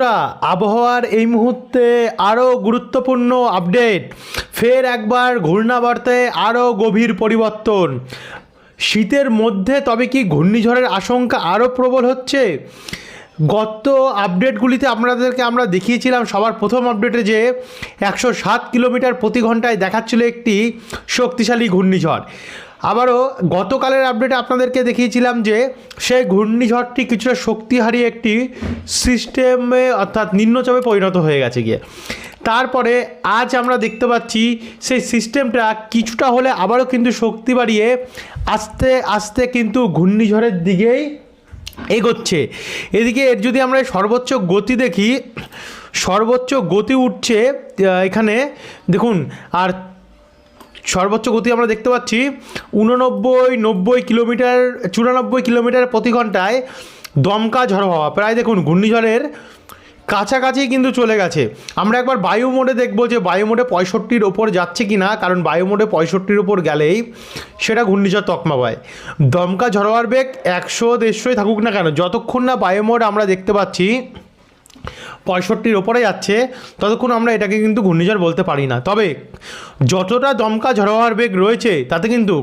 বন্ধুরা, আবহাওয়ার এই মুহূর্তে আরও গুরুত্বপূর্ণ আপডেট। ফের একবার ঘূর্ণাবর্তে আরও গভীর পরিবর্তন। শীতের মধ্যে তবে কি ঘূর্ণিঝড়ের আশঙ্কা আরও প্রবল হচ্ছে? গত আপডেটগুলিতে আপনাদেরকে আমরা দেখিয়েছিলাম সবার প্রথম আপডেটে যে একশো সাত কিলোমিটার প্রতি ঘন্টায় দেখাচ্ছিল একটি শক্তিশালী ঘূর্ণিঝড়। আবারও গতকালের আপডেটে আপনাদেরকে দেখিয়েছিলাম যে সেই ঘূর্ণিঝড়টি কিছুটা শক্তি হারিয়ে একটি সিস্টেমে অর্থাৎ নিম্নচাপে পরিণত হয়ে গেছে গিয়ে। তারপরে আজ আমরা দেখতে পাচ্ছি সেই সিস্টেমটা কিছুটা হলে আবারও কিন্তু শক্তি বাড়িয়ে আস্তে আস্তে কিন্তু ঘূর্ণিঝড়ের দিকেই এগোচ্ছে। এদিকে এর যদি আমরা সর্বোচ্চ গতি দেখি, সর্বোচ্চ গতি উঠছে এখানে দেখুন, আর সর্বোচ্চ গতি আমরা দেখতে পাচ্ছি উননব্বই, নব্বই কিলোমিটার, চুরানব্বই কিলোমিটার প্রতি ঘন্টায় দমকা ঝড় হওয়া। প্রায় দেখুন, ঘূর্ণিঝড়ের কাছাকাছি কিন্তু চলে গেছে। আমরা একবার বায়ু মোডে দেখব যে বায়ু মোডে পঁয়ষট্টির ওপর যাচ্ছে কি না কারণ বায়ু মোডে পঁয়ষট্টির ওপর গেলেই সেটা ঘূর্ণিঝড় তকমা পায়। দমকা ঝড়োয়ার বেগ একশো দেড়শোই থাকুক না কেন, যতক্ষণ না বায়ু মোড আমরা দেখতে পাচ্ছি পঁয়ষট্টির ওপরে যাচ্ছে, ততক্ষণ আমরা এটাকে কিন্তু ঘূর্ণিঝড় বলতে পারি না। তবে যতটা দমকা ঝড়োয়ার বেগ রয়েছে, তাতে কিন্তু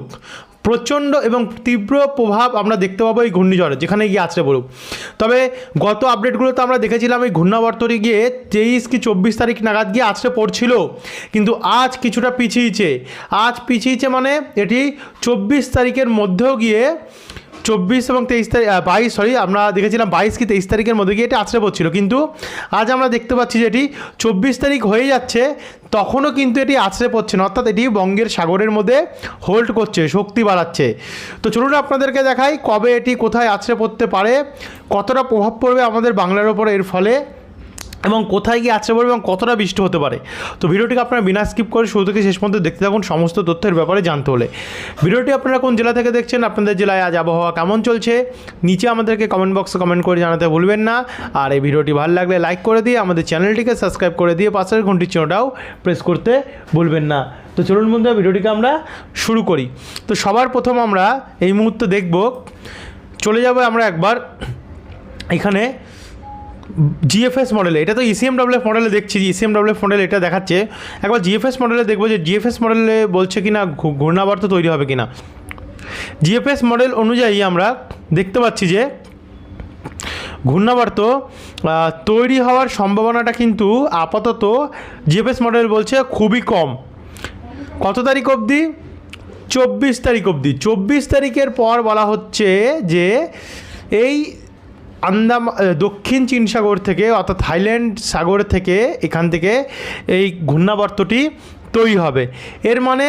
প্রচণ্ড এবং তীব্র প্রভাব আমরা দেখতে পাবো এই ঘূর্ণিঝড়ে, যেখানে গিয়ে আছড়ে পড়ুক। তবে গত আপডেটগুলোতে আমরা দেখেছিলাম, এই ঘূর্ণাবর্তনে গিয়ে তেইশ কি চব্বিশ তারিখ নাগাদ গিয়ে আছড়ে পড়ছিল, কিন্তু আজ কিছুটা পিছিয়েছে। আজ পিছিয়েছে মানে এটি চব্বিশ তারিখের মধ্যেও গিয়ে চব্বিশ এবং তেইশ তারিখ বাইশ সরি আমরা দেখেছিলাম বাইশ কি তেইশ তারিখের মধ্যে গিয়ে এটা আছড়ে পড়ছিল। কিন্তু আজ আমরা দেখতে পাচ্ছি যে এটি চব্বিশ তারিখ হয়ে যাচ্ছে, তখনও কিন্তু এটি আছড়ে পড়ছে না। অর্থাৎ এটি বঙ্গের সাগরের মধ্যে হোল্ড করছে, শক্তি বাড়াচ্ছে। তো চলুন আপনাদেরকে দেখাই কবে এটি কোথায় আছড়ে পড়তে পারে, কতটা প্রভাব পড়বে আমাদের বাংলার ওপর এর ফলে। এবং কোথায় গিয়ে আছড়ে পড়বে এবং কতটা বৃষ্টি হতে পারে। তো ভিডিওটিকে আপনারা বিনা স্কিপ করে শুরু থেকে শেষ পর্যন্ত দেখতে থাকুন সমস্ত তথ্যের ব্যাপারে জানতে হলে। ভিডিওটি আপনারা কোন জেলা থেকে দেখছেন, আপনাদের জেলায় আজ আবহাওয়া কেমন চলছে, নিচে আমাদেরকে কমেন্ট বক্সে কমেন্ট করে জানাতে ভুলবেন না। আর এই ভিডিওটি ভালো লাগলে লাইক করে দিয়ে আমাদের চ্যানেলটিকে সাবস্ক্রাইব করে দিয়ে পাশের ঘন্টির চিহ্নটাও প্রেস করতে ভুলবেন না। তো চলুন বন্ধুরা, ভিডিওটিকে আমরা শুরু করি। তো সবার প্রথম আমরা এই মুহূর্তে দেখব, চলে যাব আমরা একবার এখানে জিএফএস মডেলে এটা তো E ইসিএম ডাব্লিউএফ মডেলে দেখছি ইসিএম ডাব্লিউএফ মডেল এটা দেখাচ্ছে। একবার জিএফএস মডেলে দেখব যে জিএফএস মডেলে বলছে কি না ঘূর্ণাবর্ত তৈরি হবে কি না জিএফএস মডেল অনুযায়ী আমরা দেখতে পাচ্ছি যে ঘূর্ণাবর্ত তৈরি হওয়ার সম্ভাবনাটা কিন্তু আপাতত জিএফএস মডেল বলছে খুবই কম। কত তারিখ অবধি? চব্বিশ তারিখ অবধি। চব্বিশ তারিখের পর বলা হচ্ছে যে এই আন্দাম দক্ষিণ চীন সাগর থেকে, অর্থাৎ থাইল্যান্ড সাগর থেকে এখান থেকে এই ঘূর্ণাবর্তটি তৈরি হবে। এর মানে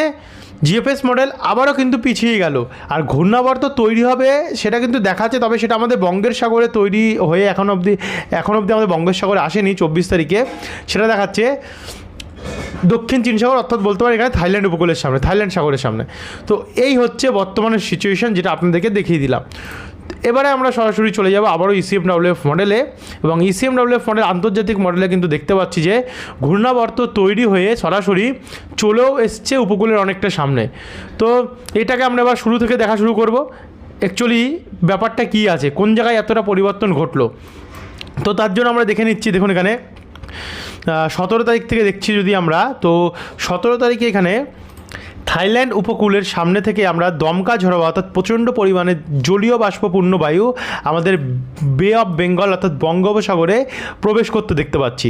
জিএফএস মডেল আবারও কিন্তু পিছিয়ে গেল। আর ঘূর্ণাবর্ত তৈরি হবে, সেটা কিন্তু দেখাচ্ছে, তবে সেটা আমাদের বঙ্গের সাগরে তৈরি হয়ে এখন অবধি এখন অবধি আমাদের বঙ্গের সাগরে আসেনি, চব্বিশ তারিখে। সেটা দেখাচ্ছে দক্ষিণ চীন সাগর, অর্থাৎ বলতে পারি এখানে থাইল্যান্ড উপকূলের সামনে, থাইল্যান্ড সাগরের সামনে। তো এই হচ্ছে বর্তমানের সিচুয়েশন যেটা আপনাদেরকে দেখিয়ে দিলাম। এবারে আমরা সরাসরি চলে যাব আবারও ইসিএম ডাব্লিউএফ মডেলে এবং ইসিএম ডাব্লিউএফ মডেল আন্তর্জাতিক মডেলে কিন্তু দেখতে পাচ্ছি যে ঘূর্ণাবর্ত তৈরি হয়ে সরাসরি চলেও এসছে উপকূলের অনেকটা সামনে। তো এটাকে আমরা এবার শুরু থেকে দেখা শুরু করব। অ্যাকচুয়ালি ব্যাপারটা কী আছে? কোন জায়গায় এতটা পরিবর্তন ঘটলো? তো তার জন্য আমরা দেখে নিচ্ছি, দেখুন এখানে। সতেরো তারিখ থেকে দেখছি যদি আমরা, তো সতেরো তারিখে এখানে থাইল্যান্ড উপকূলের সামনে থেকে আমরা দমকা ঝড়ো অর্থাৎ প্রচণ্ড পরিমাণে জলীয় বাষ্পপূর্ণ বায়ু আমাদের বে অফ বেঙ্গল অর্থাৎ বঙ্গোপসাগরে প্রবেশ করতে দেখতে পাচ্ছি।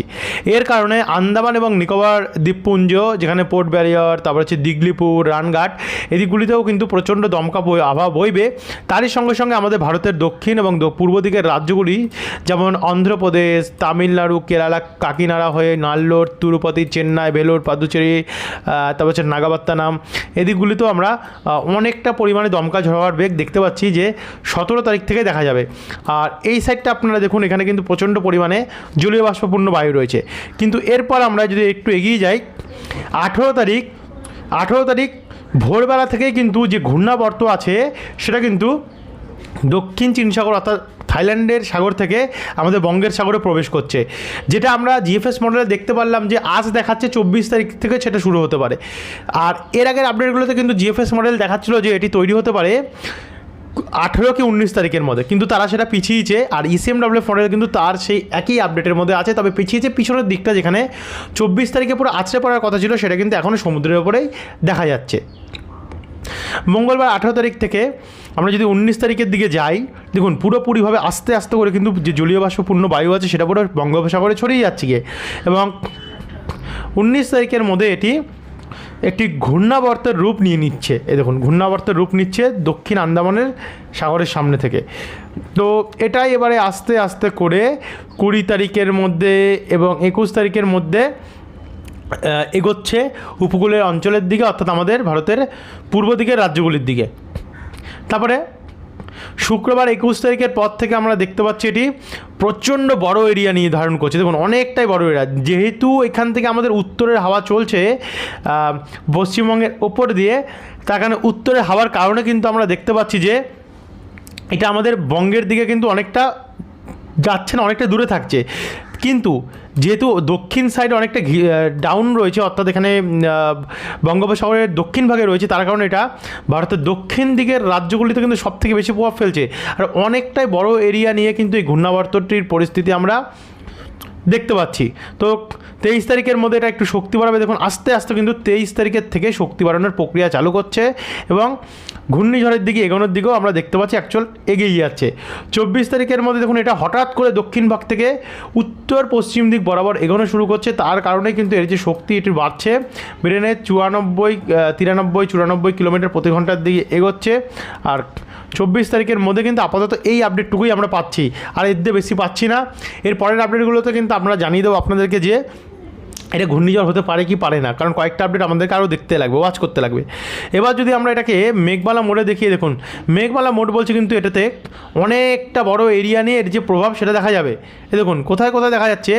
এর কারণে আন্দামান এবং নিকোবর দ্বীপপুঞ্জ, যেখানে পোর্ট ব্যারিয়ার, তারপর হচ্ছে দিগলিপুর, রানঘাট, এদিকগুলিতেও কিন্তু প্রচণ্ড দমকা আবহাওয়া বইবে। তারই সঙ্গে সঙ্গে আমাদের ভারতের দক্ষিণ এবং পূর্ব দিকের রাজ্যগুলি যেমন অন্ধ্রপ্রদেশ, তামিলনাড়ু, কেরালা, কাকিনাড়া হয়ে নাল্লোর, তিরুপতি, চেন্নাই বেলোর পাদুচেরি তারপর হচ্ছে নাগাবাত্তানাম এদিকগুলিতেও আমরা অনেকটা পরিমাণে দমকা ঝড়ার বেগ দেখতে পাচ্ছি যে সতেরো তারিখ থেকে দেখা যাবে। আর এই সাইডটা আপনারা দেখুন, এখানে কিন্তু প্রচণ্ড পরিমাণে জলীয় বাষ্পপূর্ণ বায়ু রয়েছে। কিন্তু এরপর আমরা যদি একটু এগিয়ে যাই, আঠেরো তারিখ আঠেরো তারিখ ভোরবেলা থেকেই কিন্তু যে ঘূর্ণাবর্ত আছে, সেটা কিন্তু দক্ষিণ চীন সাগর অর্থাৎ থাইল্যান্ডের সাগর থেকে আমাদের বঙ্গের সাগরে প্রবেশ করছে। যেটা আমরা জিএফএস মডেলে দেখতে পারলাম যে আজ দেখাচ্ছে চব্বিশ তারিখ থেকে সেটা শুরু হতে পারে। আর এর আগের আপডেটগুলোতে কিন্তু জিএফএস মডেল দেখাচ্ছিল যে এটি তৈরি হতে পারে আঠেরো কি উনিশ তারিখের মধ্যে। কিন্তু তারা সেটা পিছিয়েছে আর E ইসিএমডাব্লিউ ফোনের কিন্তু তার সেই একই আপডেটের মধ্যে আছে। তবে পিছিয়েছে পিছনের দিকটা যেখানে চব্বিশ তারিখে পুরো আছড়ে পড়ার কথা ছিল সেটা কিন্তু এখনও সমুদ্রের ওপরেই দেখা যাচ্ছে। মঙ্গলবার আঠেরো তারিখ থেকে আমরা যদি উনিশ তারিখের দিকে যাই, দেখুন পুরোপুরিভাবে আস্তে আস্তে করে কিন্তু যে জলীয় বাষ্পপূর্ণ বায়ু আছে সেটা পুরো বঙ্গোপসাগরে ছড়িয়ে যাচ্ছে গিয়ে। এবং উনিশ তারিখের মধ্যে এটি একটি ঘূর্ণাবর্তের রূপ নিয়ে নিচ্ছে। এ দেখুন, ঘূর্ণাবর্তের রূপ নিচ্ছে দক্ষিণ আন্দামানের সাগরের সামনে থেকে। তো এটাই এবারে আস্তে আস্তে করে কুড়ি তারিখের মধ্যে এবং একুশ তারিখের মধ্যে এগোচ্ছে উপকূলের অঞ্চলের দিকে, অর্থাৎ আমাদের ভারতের পূর্ব দিকের রাজ্যগুলির দিকে। তারপরে শুক্রবার একুশ তারিখের পর থেকে আমরা দেখতে পাচ্ছি এটি প্রচণ্ড বড় এরিয়া নিয়ে ধারণ করছে। দেখুন, অনেকটাই বড় এরিয়া। যেহেতু এখান থেকে আমাদের উত্তরের হাওয়া চলছে পশ্চিমবঙ্গের ওপর দিয়ে, তার কারণে উত্তরের হাওয়ার কারণে কিন্তু আমরা দেখতে পাচ্ছি যে, এটা আমাদের বঙ্গের দিকে কিন্তু অনেকটা যাচ্ছে না, অনেকটা দূরে থাকছে। কিন্তু যেহেতু দক্ষিণ সাইড অনেকটা ডাউন রয়েছে, অর্থাৎ এখানে বঙ্গোপসাগরের দক্ষিণ ভাগে রয়েছে, তার কারণে এটা ভারতের দক্ষিণ দিকের রাজ্যগুলিতে কিন্তু সবথেকে বেশি প্রভাব ফেলছে। আর অনেকটাই বড় এরিয়া নিয়ে কিন্তু এই ঘূর্ণাবর্তটির পরিস্থিতি আমরা দেখতে পাচ্ছি। তো তেইশ তারিখের মধ্যে এটা একটু শক্তি বাড়াবে। দেখুন, আস্তে আস্তে কিন্তু তেইশ তারিখের থেকে শক্তি বাড়ানোর প্রক্রিয়া চালু করছে এবং ঘূর্ণিঝড়ের দিকে এগোনোর দিকেও আমরা দেখতে পাচ্ছি অ্যাকচুয়াল এগিয়ে যাচ্ছে। চব্বিশ তারিখের মধ্যে দেখুন, এটা হঠাৎ করে দক্ষিণ ভাগ থেকে উত্তর পশ্চিম দিক বরাবর এগোনো শুরু করছে। তার কারণে কিন্তু এর যে শক্তি, এটি বাড়ছে। বেড়ে নেয় চুরানব্বই তিরানব্বই, চুরানব্বই কিলোমিটার প্রতি ঘণ্টার দিকে এগোচ্ছে। আর চব্বিশ তারিখের মধ্যে কিন্তু আপাতত এই আপডেটটুকুই আমরা পাচ্ছি। আর এর বেশি পাচ্ছি না। এর পরের আপডেটগুলোতে কিন্তু আমরা জানিয়ে দেবো আপনাদেরকে যে এটা ঘূর্ণিঝড় হতে পারে কি পারে না, কারণ কয়েকটা আপডেট আমাদেরকে আরও দেখতে লাগবে ওয়াচ করতে লাগবে। এবার যদি আমরা এটাকে মেঘমালা মোড়ে দেখিয়ে দেখুন, মেঘমালা মোড় বলছে কিন্তু এটাতে অনেকটা বড় এরিয়া নিয়ে এর যে প্রভাব সেটা দেখা যাবে। এ দেখুন, কোথায় কোথায় দেখা যাচ্ছে?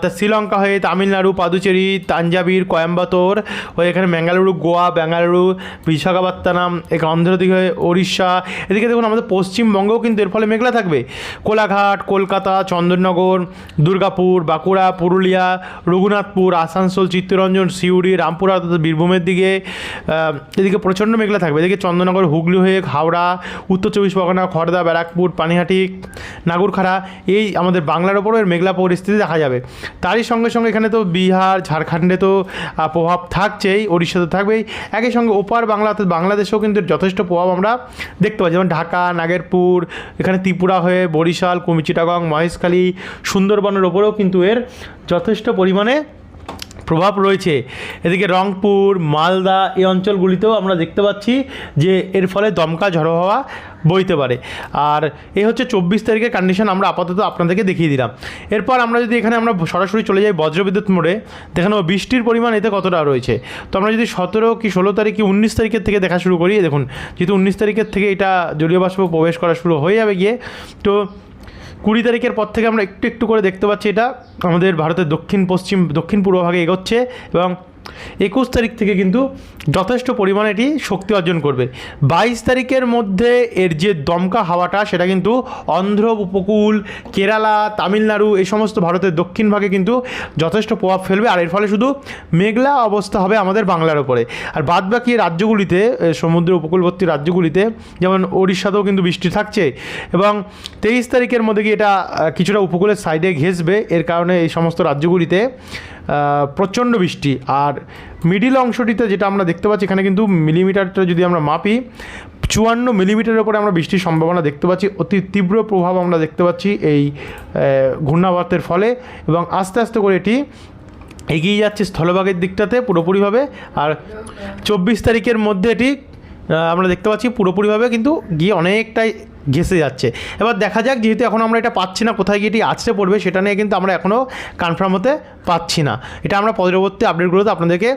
তা শ্রীলঙ্কা হয়ে তামিলনাড়ু, পাদুচেরি, তাঞ্জাবির কয়াম্বাতোর হয়ে এখানে ম্যাঙ্গালুরু, গোয়া বেঙ্গালুরু বিশাখাপত্তনম এখানে অন্ধ্রদিকে হয়ে ওড়িশা, এদিকে দেখুন আমাদের পশ্চিমবঙ্গেও কিন্তু এর ফলে মেঘলা থাকবে। কোলাঘাট, কলকাতা, চন্দননগর, দুর্গাপুর, বাঁকুড়া, পুরুলিয়া রঘুনাথপুর, আসানসোল, চিত্তরঞ্জন, সিউড়ি, রামপুরা অর্থাৎ বীরভূমের দিকে এদিকে প্রচণ্ড মেঘলা থাকবে। এদিকে চন্দননগর, হুগলি হয়ে হাওড়া, উত্তর চব্বিশ পরগনা খড়দা ব্যারাকপুর, পানিহাটি, নাগরখাড়া, এই আমাদের বাংলার ওপরও এর মেঘলা পরিস্থিতি দেখা যাবে। তারই সঙ্গে সঙ্গে এখানে তো বিহার, ঝাড়খণ্ডে তো প্রভাব থাকছেই ওড়িশাতে থাকবেই একই সঙ্গে ওপার বাংলা অর্থাৎ বাংলাদেশেও কিন্তু যথেষ্ট প্রভাব আমরা দেখতে পাই যেমন ঢাকা, নাগেরপুর, এখানে ত্রিপুরা হয়ে বরিশাল কুমি চিটাগং মহেশখালী, সুন্দরবনের ওপরেও কিন্তু এর যথেষ্ট পরিমাণে প্রভাব রয়েছে। এদিকে রংপুর, মালদা এই অঞ্চলগুলিতেও আমরা দেখতে পাচ্ছি যে এর ফলে দমকা ঝড়ো হওয়া বইতে পারে। আর এই হচ্ছে চব্বিশ তারিখের কন্ডিশন আমরা আপাতত আপনাদেরকে দেখিয়ে দিলাম। এরপর আমরা যদি এখানে আমরা সরাসরি চলে যাই বজ্রবিদ্যুৎ মোড়ে, দেখানো বৃষ্টির পরিমাণ এতে কতটা রয়েছে। তো আমরা যদি সতেরো কি ষোলো তারিখ কি উনিশ তারিখের থেকে দেখা শুরু করি, দেখুন, যেহেতু উনিশ তারিখের থেকে এটা জলীয় বাষ্প প্রবেশ করা শুরু হয়ে যাবে গিয়ে, তো কুড়ি তারিখের পর থেকে আমরা একটু একটু করে দেখতে পাচ্ছি এটা। আমাদের ভারতের দক্ষিণ, পশ্চিম, দক্ষিণ পূর্ব ভাগে এগোচ্ছে এবং একুশ তারিখ থেকে কিন্তু যথেষ্ট পরিমাণে এটি শক্তি অর্জন করবে। বাইশ তারিখের মধ্যে এর যে দমকা হাওয়াটা, সেটা কিন্তু অন্ধ্র উপকূল, কেরালা, তামিলনাড়ু, এই সমস্ত ভারতের দক্ষিণ ভাগে কিন্তু যথেষ্ট প্রভাব ফেলবে। আর এর ফলে শুধু মেঘলা অবস্থা হবে আমাদের বাংলার ওপরে আর বাদবাকি রাজ্যগুলিতে সমুদ্র, উপকূলবর্তী রাজ্যগুলিতে, যেমন ওড়িশাতেও কিন্তু বৃষ্টি থাকছে এবং তেইশ তারিখের মধ্যে কি এটা কিছুটা উপকূলের সাইডে ঘেসবে এর কারণে এই সমস্ত রাজ্যগুলিতে প্রচণ্ড বৃষ্টি। আর মিডিল অংশটিতে যেটা আমরা দেখতে পাচ্ছি, এখানে কিন্তু মিলিমিটারটা যদি আমরা মাপি, চুয়ান্ন মিলিমিটারের উপরে আমরা বৃষ্টির সম্ভাবনা দেখতে পাচ্ছি। অতি তীব্র প্রভাব আমরা দেখতে পাচ্ছি এই ঘূর্ণাবর্তের ফলে এবং আস্তে আস্তে করে এটি এগিয়ে যাচ্ছে স্থলভাগের দিকটাতে পুরোপুরিভাবে। আর চব্বিশ তারিখের মধ্যে এটি আমরা দেখতে পাচ্ছি পুরোপুরিভাবে কিন্তু গিয়ে অনেকটাই ঘেসে যাচ্ছে। এবার দেখা যাক যেহেতু এখন আমরা এটা পাচ্ছি না, কোথায় গিয়ে এটি আছড়ে পড়বে, সেটা নিয়ে কিন্তু আমরা এখনও কনফার্ম হতে পাচ্ছি না। এটা আমরা পরবর্তী আপডেটগুলোতে আপনাদেরকে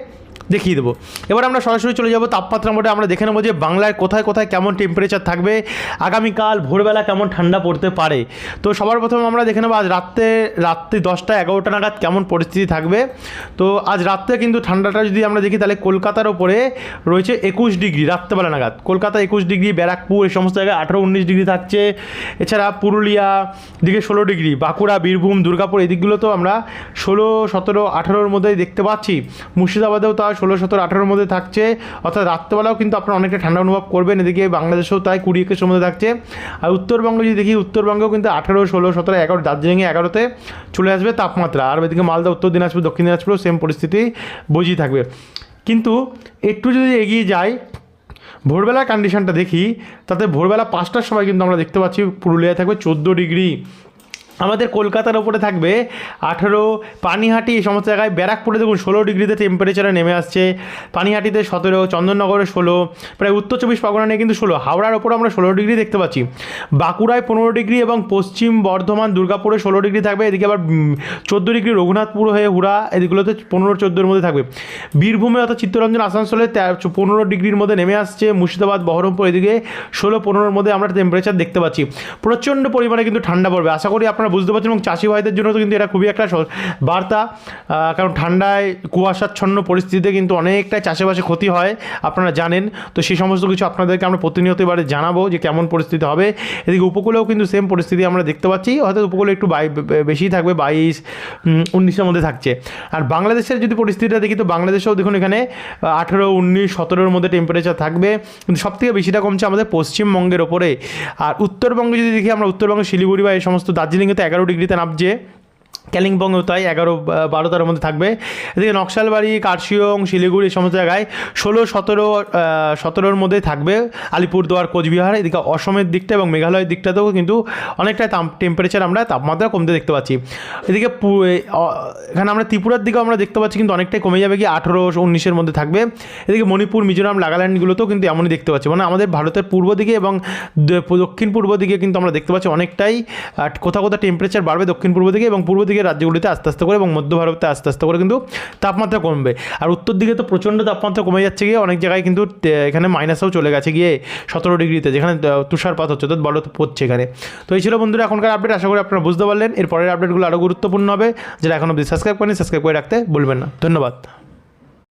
দেখিয়ে দেবো। এবার আমরা সরাসরি চলে যাব তাপমাত্রা মোটে আমরা দেখে নেব যে বাংলায় কোথায় কোথায় কেমন টেম্পারেচার থাকবে, আগামীকাল ভোরবেলা কেমন ঠান্ডা পড়তে পারে। তো সবার প্রথমে আমরা দেখে নেব আজ রাত্রে, রাত্রি দশটা এগারোটা নাগাদ কেমন পরিস্থিতি থাকবে। তো আজ রাত্রে কিন্তু ঠান্ডাটা যদি আমরা দেখি, তাহলে কলকাতার ওপরে রয়েছে একুশ ডিগ্রি রাত্রেবেলা নাগাদ। কলকাতা একুশ ডিগ্রি, ব্যারাকপুর এই সমস্ত জায়গায় আঠারো উনিশ ডিগ্রি থাকছে। এছাড়া পুরুলিয়া দিকে ষোলো ডিগ্রি, বাঁকুড়া, বীরভূম, দুর্গাপুর, এই দিকগুলো তো আমরা ষোলো, সতেরো, আঠারোর মধ্যেই দেখতে পাচ্ছি। মুর্শিদাবাদেও তো তাও ষোলো, সতেরো, আঠেরোর মধ্যে থাকছে। অর্থাৎ রাত্রেবেলাও কিন্তু আপনারা অনেকটা ঠান্ডা অনুভব করবেন। এদিকে বাংলাদেশেও তাই কুড়ি একুশের মধ্যে থাকছে। আর উত্তরবঙ্গ যদি দেখি, উত্তরবঙ্গেও কিন্তু আঠেরো, ষোলো, সতেরো, এগারো, দার্জিলিংয়ে এগারোতে চলে আসবে তাপমাত্রা। আর এদিকে মালদা, উত্তর দিনাজপুর, দক্ষিণ দিনাজপুরও সেম পরিস্থিতি বজিয়ে থাকবে। কিন্তু একটু যদি এগিয়ে যাই ভোরবেলার কন্ডিশনটা দেখি, তাতে ভোরবেলা পাঁচটার সময় কিন্তু আমরা দেখতে পাচ্ছি পুরুলিয়ায় থাকবে চোদ্দ ডিগ্রি। আমাদের কলকাতার ওপরে থাকবে। আঠেরো পানিহাটি, এই সমস্ত জায়গায় ব্যারাকপুরে দেখুন, ষোলো ডিগ্রিতে টেম্পারেচারে নেমে আসছে। পানিহাটিতে সতেরো, চন্দননগরে ষোলো, প্রায় উত্তর চব্বিশ পরগনা নিয়ে কিন্তু ষোলো, হাওড়ার ওপরে আমরা ষোলো ডিগ্রি দেখতে পাচ্ছি। বাঁকুড়ায় পনেরো ডিগ্রি এবং পশ্চিম বর্ধমান, দুর্গাপুরে ষোলো ডিগ্রি থাকবে, এদিকে আবার চোদ্দ ডিগ্রি রঘুনাথপুর হয়ে হুড়া, এদিকগুলোতে পনেরো, চোদ্দোর মধ্যে থাকবে। বীরভূমে অর্থাৎ চিত্তরঞ্জন আসানসোলে পনেরো ডিগ্রির মধ্যে নেমে আসছে, মুর্শিদাবাদ, বহরমপুর এদিকে ষোলো, পনেরোর মধ্যে আমরা টেম্পারেচার দেখতে পাচ্ছি। প্রচণ্ড পরিমাণে কিন্তু ঠান্ডা পড়বে। আশা করি আপনারা বুঝতে পারছেন এবং চাষি ভাইদের জন্য তো কিন্তু এটা খুবই একটা বার্তা। কারণ ঠান্ডায়, কুয়াশাচ্ছন্ন পরিস্থিতিতে কিন্তু অনেকটাই চাষাবাসে ক্ষতি হয়, আপনারা জানেন। তো সেই সমস্ত কিছু আপনাদেরকে আমরা প্রতিনিয়ত এবারে জানাব যে কেমন পরিস্থিতি হবে। এদিকে উপকূলেও কিন্তু সেম পরিস্থিতি আমরা দেখতে পাচ্ছি। হয়তো উপকূলে একটু বাই বেশি থাকবে, বাইশ উনিশের মধ্যে থাকছে। আর বাংলাদেশের যদি পরিস্থিতিটা দেখি, তো বাংলাদেশেও দেখুন এখানে আঠেরো, উনিশ, সতেরোর মধ্যে টেম্পারেচার থাকবে। কিন্তু সবথেকে বেশিটা কমছে আমাদের পশ্চিমবঙ্গের ওপরে। আর উত্তরবঙ্গে যদি দেখি, আমরা উত্তরবঙ্গে শিলিগুড়ি বা এই সমস্ত দার্জিলিংয়ে তো এগারো ডিগ্রিতে নামছে। কালিম্পংও তাই এগারো বা- বারো তার মধ্যে থাকবে। এদিকে নকশালবাড়ি, কার্শিয়ং, শিলিগুড়ি এই সমস্ত জায়গায় ষোলো, সতেরো সতেরোর মধ্যে থাকবে আলিপুরদুয়ার, কোচবিহার। এদিকে অসমের দিকটা এবং মেঘালয়ের দিকটাতেও কিন্তু অনেকটা টেম্পারেচার আমরা তাপমাত্রা কমতে দেখতে পাচ্ছি। এদিকে এখানে আমরা ত্রিপুরার দিকেও আমরা দেখতে পাচ্ছি কিন্তু অনেকটাই কমে যাবে কি আঠেরো, উনিশের মধ্যে থাকবে। এদিকে মণিপুর, মিজোরাম, নাগাল্যান্ডগুলোতেও কিন্তু এমনই দেখতে পাচ্ছি। মানে আমাদের ভারতের পূর্ব দিকে এবং দক্ষিণ পূর্ব দিকে কিন্তু আমরা দেখতে পাচ্ছি অনেকটাই কোথাও কোথাও টেম্পারেচার বাড়বে দক্ষিণ পূর্ব দিকে এবং পূর্ব দিকের রাজ্যগুলিতে আস্তে আস্তে করে এবং মধ্য ভারতে আস্তে আস্তে করে কিন্তু তাপমাত্রা কমবে। আর উত্তর দিকে তো প্রচণ্ড তাপমাত্রা কমে যাচ্ছে গিয়ে অনেক জায়গায় কিন্তু এখানে মাইনাসেও চলে গেছে গিয়ে সতেরো ডিগ্রিতে, যেখানে তুষারপাত হচ্ছে অর্থাৎ বরফ পড়ছে এখানে। তো এই ছিল বন্ধুরা এখনকার আপডেট আশা করি আপনারা বুঝতে পারলেন। এর পরের আপডেটগুলো আরও গুরুত্বপূর্ণ হবে। যেটা এখন অবধি সাবস্ক্রাইব করেন সাবস্ক্রাইব করে রাখতে ভুলবেন না। ধন্যবাদ।